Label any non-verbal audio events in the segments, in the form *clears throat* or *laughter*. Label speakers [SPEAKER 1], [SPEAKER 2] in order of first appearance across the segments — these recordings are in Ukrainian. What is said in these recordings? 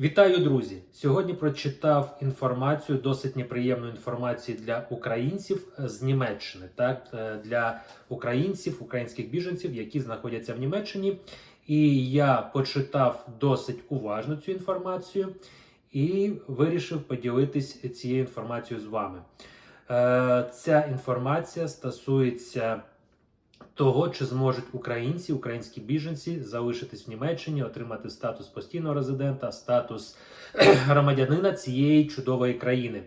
[SPEAKER 1] Вітаю, друзі! Сьогодні прочитав інформацію, досить неприємну інформацію для українців з Німеччини, так е, для українців, українських біженців, які знаходяться в Німеччині. І я почитав досить уважно цю інформацію і вирішив поділитись цією інформацією з вами. Е, Ця інформація стосується того, чи зможуть українці, українські біженці залишитись в Німеччині, отримати статус постійного резидента, статус *clears throat* громадянина цієї чудової країни.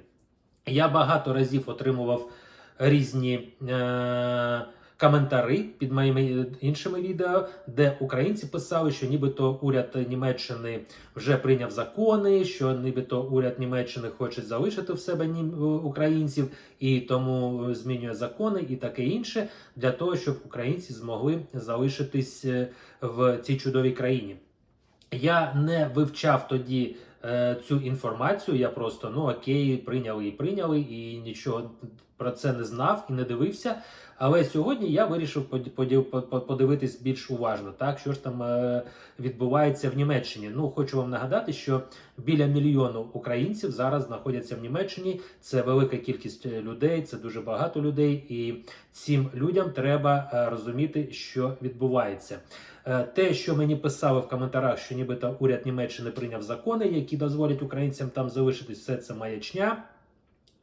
[SPEAKER 1] Я багато разів отримував різні е- коментарі під моїми іншими відео, де українці писали, що нібито уряд Німеччини вже прийняв закони, що нібито уряд Німеччини хоче залишити в себе нім- українців і тому змінює закони і таке інше для того, щоб українці змогли залишитись е, в цій чудовій країні. Я не вивчав тоді е, цю інформацію. Я просто ну окей, прийняли і прийняли, і нічого про це не знав і не дивився. Але сьогодні я вирішив подивитись більш уважно, так що ж там е, відбувається в Німеччині. Ну хочу вам нагадати, що біля мільйону українців зараз знаходяться в Німеччині. Це велика кількість е, людей, це дуже багато людей, і цим людям треба е, розуміти, що відбувається. Те, що мені писали в коментарях, що нібито уряд Німеччини прийняв закони, які дозволять українцям там залишитись, все це маячня.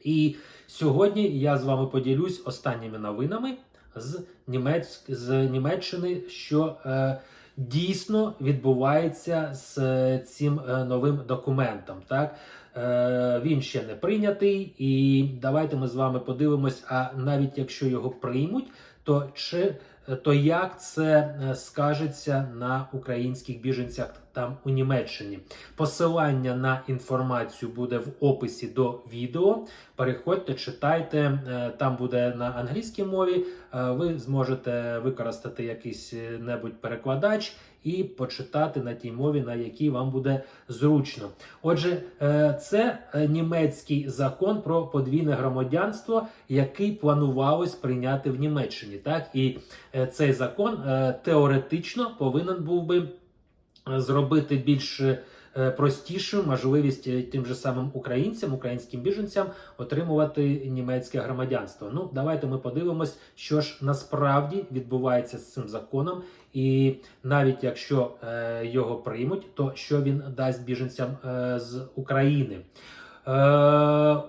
[SPEAKER 1] І сьогодні я з вами поділюсь останніми новинами з, Німець... з Німеччини, що е, дійсно відбувається з е, цим е, новим документом. Так? Е, він ще не прийнятий, і давайте ми з вами подивимось, а навіть якщо його приймуть, то чи то як це е, скажеться на українських біженцях там у Німеччині? Посилання на інформацію буде в описі до відео. Переходьте, читайте. е, Там буде на англійській мові. Е, Ви зможете використати якийсь е, небудь перекладач і почитати на тій мові, на якій вам буде зручно. Отже, це німецький закон про подвійне громадянство, який планувалось прийняти в Німеччині. Так і цей закон теоретично повинен був би зробити більш е, простішу можливість е, тим же самим українцям, українським біженцям отримувати німецьке громадянство. Ну, давайте ми подивимось, що ж насправді відбувається з цим законом, і навіть якщо е, його приймуть, то що він дасть біженцям з України. Е,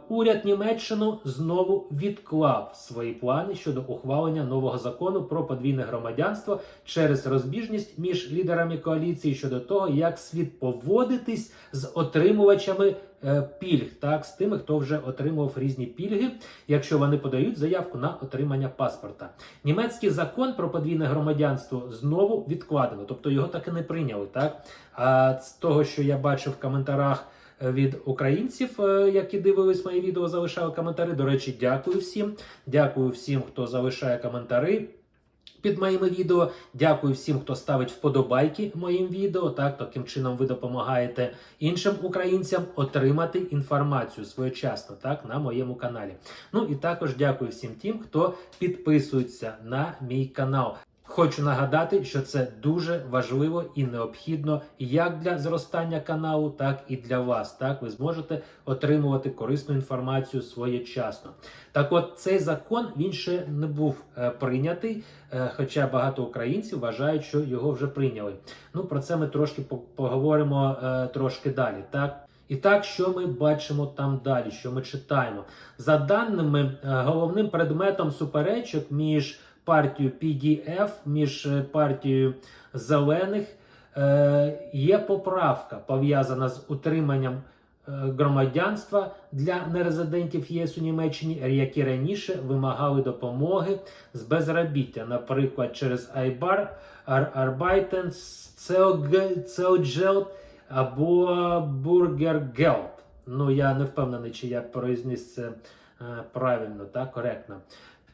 [SPEAKER 1] уряд Німеччину знову відклав свої плани щодо ухвалення нового закону про подвійне громадянство через розбіжність між лідерами коаліції щодо того, як слід поводитись з отримувачами е, пільг, так з тими, хто вже отримував різні пільги, якщо вони подають заявку на отримання паспорта. Німецький закон про подвійне громадянство знову відкладено, тобто його так і не прийняли. Так а з того, що я бачив в коментарях від українців, е, які дивились мої відео, залишали коментарі. До речі, дякую всім. Дякую всім, хто залишає коментарі. Під моїми відео дякую всім, хто ставить вподобайки моїм відео. Так, таким чином ви допомагаєте іншим українцям отримати інформацію своєчасно так на моєму каналі. Ну і також дякую всім тим, хто підписується на мій канал. Хочу нагадати, що це дуже важливо і необхідно як для зростання каналу, так і для вас. Так ви зможете отримувати корисну інформацію своєчасно. Так, от цей закон він ще не був е, прийнятий, е, хоча багато українців вважають, що його вже прийняли. Ну про це ми трошки поговоримо е, трошки далі. Так. І так, що ми бачимо там далі, що ми читаємо? За даними е, головним предметом суперечок між партією PDF, між е, партією зелених е, є поправка пов'язана з утриманням е, громадянства для нерезидентів ЄС у Німеччині, які раніше вимагали допомоги з безробіття, наприклад, через Айбар, Целджелт або Бургергелд. Ну, я не впевнений, чи я произніс це правильно, так, коректно.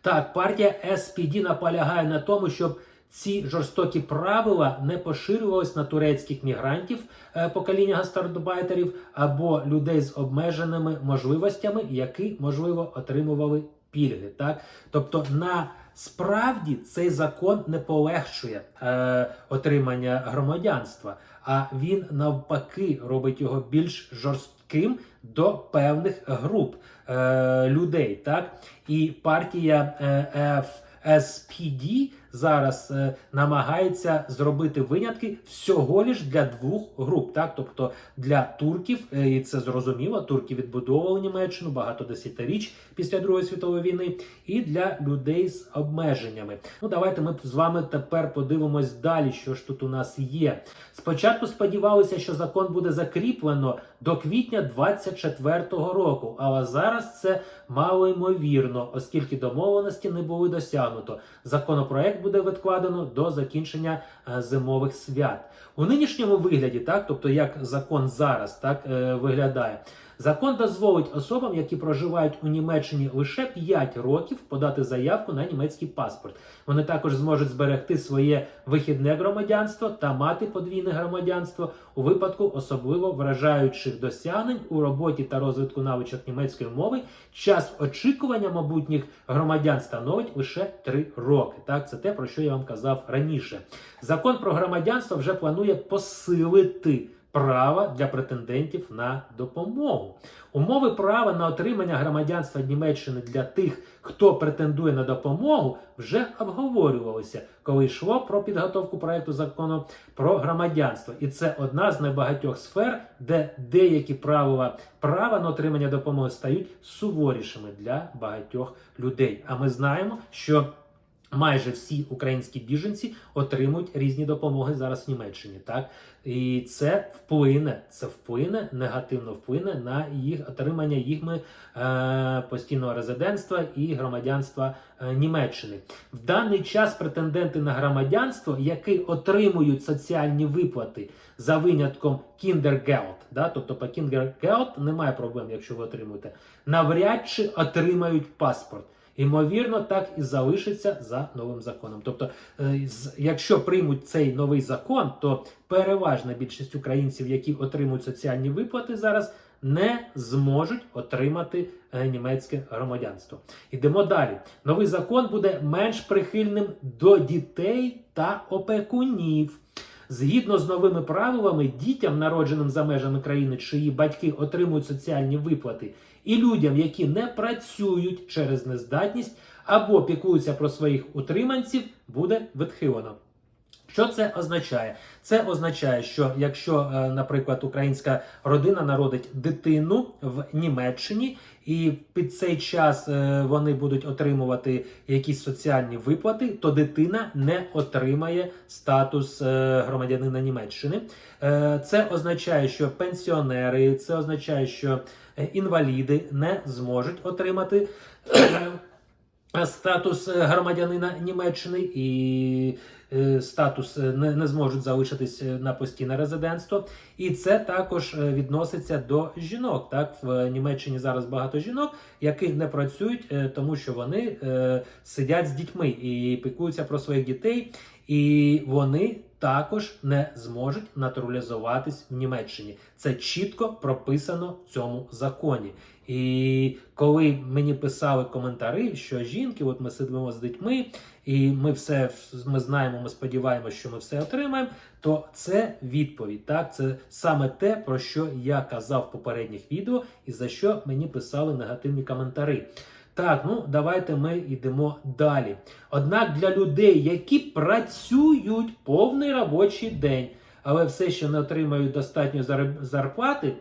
[SPEAKER 1] Так, партія SPD наполягає на тому, щоб ці жорстокі правила не поширювались на турецьких мігрантів е, покоління гастарбайтерів або людей з обмеженими можливостями, які можливо отримували пільги. Так, тобто на Справді цей закон не полегшує е, отримання громадянства, а він навпаки робить його більш жорстким до певних груп е, людей. Так? І партія е, FSPD зараз е, намагається зробити винятки всього лиш для двох груп, так тобто для турків, е, і це зрозуміло. Турки відбудовували Німеччину багато десятиріч після Другої світової війни, і для людей з обмеженнями. Ну давайте ми з вами тепер подивимось далі, що ж тут у нас є. Спочатку сподівалися, що закон буде закріплено до квітня 24-го року, але зараз це мало ймовірно, оскільки домовленості не були досягнуто. Законопроект буде відкладено до закінчення е, зимових свят. У нинішньому вигляді, так, тобто як закон зараз так е, виглядає. Закон дозволить особам, які проживають у Німеччині лише 5 років, подати заявку на німецький паспорт. Вони також зможуть зберегти своє вихідне громадянство та мати подвійне громадянство у випадку особливо вражаючих досягнень у роботі та розвитку навичок німецької мови. Час очікування майбутніх громадян становить лише 3 роки. Так, це те, про що я вам казав раніше. Закон про громадянство вже планує посилити права для претендентів на допомогу. Умови права на отримання громадянства Німеччини для тих, хто претендує на допомогу, вже обговорювалися, коли йшло про підготовку проекту закону про громадянство. І це одна з небагатьох сфер, де деякі правила права на отримання допомоги стають суворішими для багатьох людей. А ми знаємо, що Майже всі українські біженці отримують різні допомоги зараз в Німеччині, так і це вплине, це вплине негативно вплине на їх отримання їхми е, постійного резидентства і громадянства е, Німеччини. В даний час претенденти на громадянство, які отримують соціальні виплати за винятком Kindergeld, да, тобто по Kindergeld немає проблем, якщо ви отримуєте, навряд чи отримають паспорт. Ймовірно, так і залишиться за новим законом. Тобто, е, якщо приймуть цей новий закон, то переважна більшість українців, які отримують соціальні виплати зараз, не зможуть отримати е, німецьке громадянство. Ідемо далі. Новий закон буде менш прихильним до дітей та опекунів. Згідно з новими правилами, дітям, народженим за межами країни, чиї батьки отримують соціальні виплати, і людям, які не працюють через нездатність або піклуються про своїх утриманців, буде відхилено. Що це означає? Це означає, що якщо, е, наприклад, українська родина народить дитину в Німеччині, і під цей час е, вони будуть отримувати якісь соціальні виплати, то дитина не отримає статус е, громадянина Німеччини. Е, Це означає, що пенсіонери, це означає, що інваліди не зможуть отримати статус е, громадянина Німеччини і е, статус е, не, не зможуть залишитись на постійне резидентство. І це також відноситься до жінок. Так, в Німеччині зараз багато жінок, які не працюють, тому що вони сидять з дітьми і піклуються про своїх дітей, і вони також не зможуть натуралізуватись в Німеччині. Це чітко прописано в цьому законі. І коли мені писали коментарі, що жінки, от ми сидимо з дітьми, і ми все ми знаємо, ми сподіваємося, що ми все отримаємо. То це відповідь. Так, це саме те, про що я казав в попередніх відео, і за що мені писали негативні коментарі. Так, ну давайте ми йдемо далі. Однак для людей, які працюють повний робочий день, але все ще не отримають достатньо зарп- зарплати,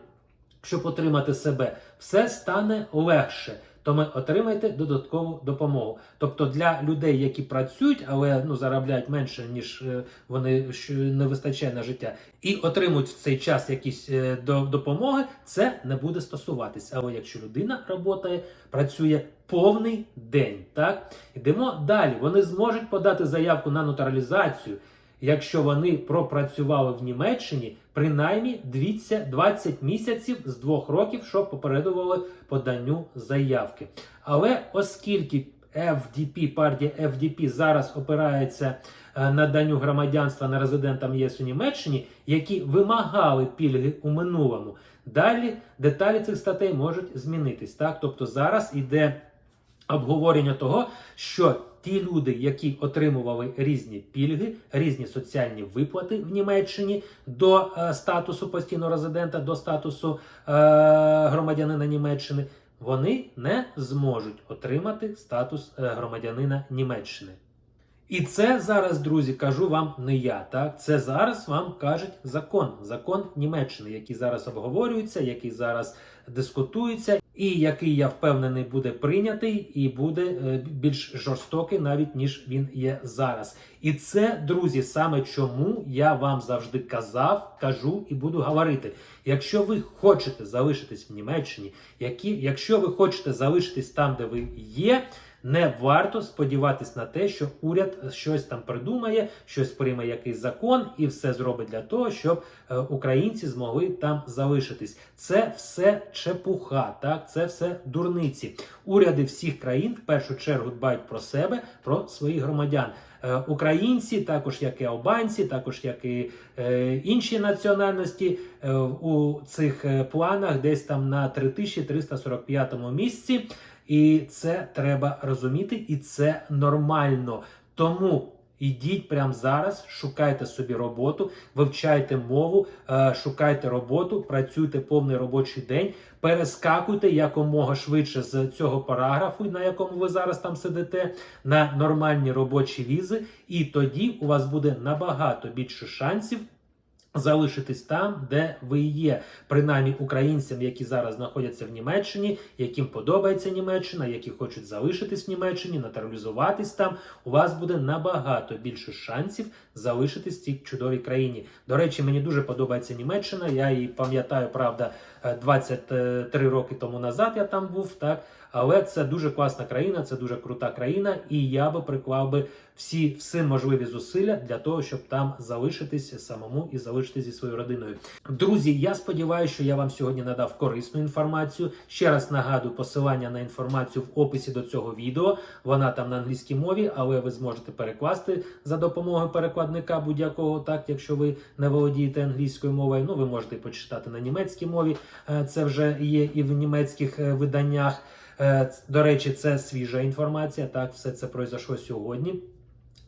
[SPEAKER 1] щоб отримати себе, все стане легше. То ми отримайте додаткову допомогу. Тобто для людей, які працюють, але ну заробляють менше, ніж е, вони не вистачає на життя, і отримують в цей час якісь е, до, допомоги, це не буде стосуватись. Але якщо людина працює, працює повний день, так ідемо далі. Вони зможуть подати заявку на нотаралізацію, якщо вони пропрацювали в Німеччині принаймні 20 20 місяців з двох років, що попередували поданню заявки. Але оскільки FDP, партія FDP зараз опирається е, на данню громадянства на резидентам ЄС у Німеччині, які вимагали пільги у минулому. Далі деталі цих статей можуть змінитись. Так? Тобто зараз іде обговорення того, що ті люди, які отримували різні пільги, різні соціальні виплати в Німеччині до е, статусу постійного резидента, до статусу е, громадянина Німеччини, вони не зможуть отримати статус е, громадянина Німеччини. І це зараз, друзі, кажу вам не я. Так, це зараз вам кажуть закон, закон Німеччини, який зараз обговорюється, який зараз дискутується, і який я впевнений буде прийнятий і буде е, більш жорстокий, навіть ніж він є зараз. І це, друзі, саме чому я вам завжди казав, кажу і буду говорити. Якщо ви хочете залишитись в Німеччині, які, якщо ви хочете залишитись там, де ви є. Не варто сподіватись на те, що уряд щось там придумає, щось прийме якийсь закон і все зробить для того, щоб е, українці змогли там залишитись. Це все чепуха, так це все дурниці. Уряди всіх країн в першу чергу дбають про себе, про своїх громадян. Е, Українці, також як і албанці, також як і е, інші національності е, у цих планах, десь там на 3345 місці. І це треба розуміти, і це нормально. Тому ідіть прямо зараз, шукайте собі роботу, вивчайте мову, е, шукайте роботу, працюйте повний робочий день, перескакуйте якомога швидше з цього параграфу, на якому ви зараз там сидите, на нормальні робочі візи, і тоді у вас буде набагато більше шансів. Залишитись там, де ви є, принаймні українцям, які зараз знаходяться в Німеччині, яким подобається Німеччина, які хочуть залишитись в Німеччині, натуралізуватись там. У вас буде набагато більше шансів залишитись в цій чудовій країні. До речі, мені дуже подобається Німеччина. Я її пам'ятаю, правда, е, 23 роки тому назад я там був, так. Але це дуже класна країна, це дуже крута країна, і я би приклав би всі всі можливі зусилля для того, щоб там залишитись самому і залишитись зі своєю родиною. Друзі, я сподіваюся, що я вам сьогодні надав корисну інформацію. Ще раз нагадую посилання на інформацію в описі до цього відео. Вона там на англійській мові, але ви зможете перекласти за допомогою перекладника будь-якого, так якщо ви не володієте англійською мовою. Ну ви можете почитати на німецькій мові. Е, Це вже є і в німецьких е, виданнях. Е, До речі, це свіжа інформація. Так, все це пройшло сьогодні.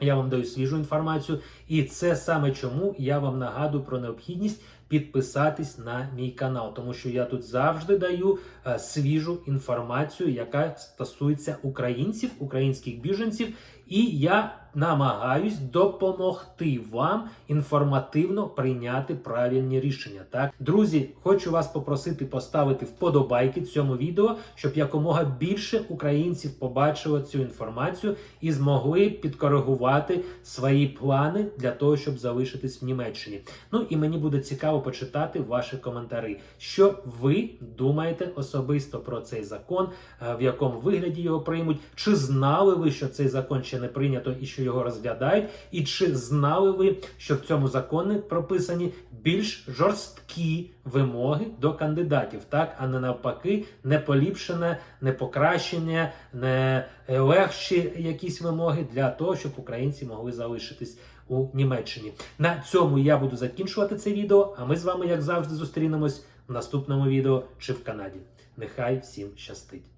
[SPEAKER 1] Я вам даю свіжу інформацію, і це саме чому я вам нагадую про необхідність підписатись на мій канал, тому що я тут завжди даю е, свіжу інформацію, яка стосується українців, українських біженців, і я намагаюсь допомогти вам інформативно прийняти правильні рішення. Так, друзі, хочу вас попросити поставити вподобайки цьому відео, щоб якомога більше українців побачило цю інформацію і змогли підкоригувати свої плани для того, щоб залишитись в Німеччині. Ну і мені буде цікаво почитати ваші коментарі, що ви думаєте особисто про цей закон, е, в якому вигляді його приймуть, чи знали ви, що цей закон ще не прийнято і що його розглядають, і чи знали ви, що в цьому законі прописані більш жорсткі вимоги до кандидатів, так а не навпаки, не поліпшене, не покращення, не е, легші якісь вимоги для того, щоб українці могли залишитись у Німеччині. На цьому я буду закінчувати це відео. А ми з вами, як завжди, зустрінемось в наступному відео чи в Канаді. Нехай всім щастить!